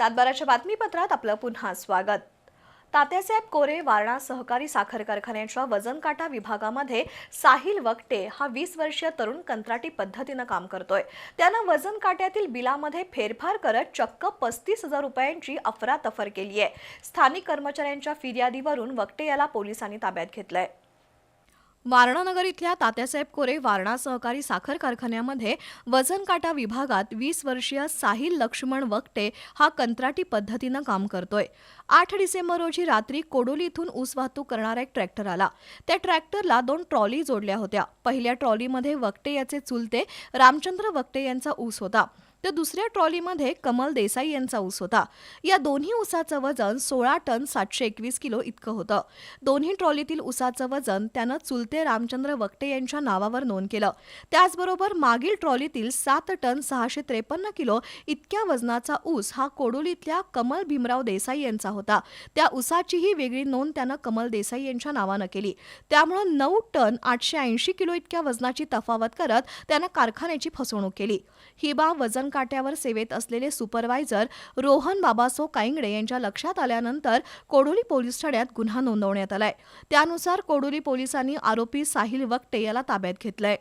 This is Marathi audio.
सातबाराच्या बातमीपत्रात आपलं पुन्हा स्वागत. तात्यासाहेब कोरे वारणा सहकारी साखर कारखान्याच्या वजनकाटा विभागामध्ये साहिल वकटे हा वीस वर्षीय तरुण कंत्राटी पद्धतीनं काम करतोय. त्यानं वजन काट्यातील बिलामध्ये फेरफार करत चक्क पस्तीस हजार रुपयांची अफरातफर केली आहे स्थानिक कर्मचाऱ्यांच्या फिर्यादीवरून वकटे याला पोलिसांनी ताब्यात घेतलंय. वारणानगर इथल्या तात्यासाहेब कोरे वारणा सहकारी साखर कारखान्यामध्ये वजन काटा विभागात वीस वर्षीय साहिल लक्ष्मण वक्टे हा कंत्राटी पद्धतीनं काम करतोय. आठ डिसेंबर रोजी रात्री कोडोली इथून ऊस वाहतूक करणारा एक ट्रॅक्टर आला. त्या ट्रॅक्टरला दोन ट्रॉली जोडल्या होत्या. पहिल्या ट्रॉलीमध्ये वक्टे याचे चुलते रामचंद्र वक्टे यांचा ऊस होता. तर दुसऱ्या ट्रॉलीमध्ये कमल देसाई यांचा ऊस होता. या दोन्ही ऊसाचं वजन सोळा टन सातशे एकवीस किलो इतकं होतं. दोन्ही ट्रॉलीतील ऊसाचं वजन त्यानं चुलते रामचंद्र वक्टे यांच्या नावावर नोंद केलं. त्याचबरोबर मागील ट्रॉलीतील सात टन सहाशे त्रेपन्न किलो इतक्या वजनाचा ऊस हा कोडोलीतल्या कमल भीमराव देसाई यांचा होता. त्या ऊसाचीही वेगळी नोंद त्यानं कमल देसाई यांच्या नावानं केली. त्यामुळं नऊ टन आठशे ऐंशी किलो इतक्या वजनाची तफावत करत त्यानं कारखान्याची फसवणूक केली. ही बाब वजन काट्यावर सेवेत असलेले सुपरवायझर रोहन बाबासो कायंगडे यांच्या लक्षात आल्यानंतर कोडोली पोलीस ठाण्यात गुन्हा नोंदवण्यात आलाय. त्यानुसार कोडोली पोलिसांनी आरोपी साहिल वक्टे याला ताब्यात घेतलंय.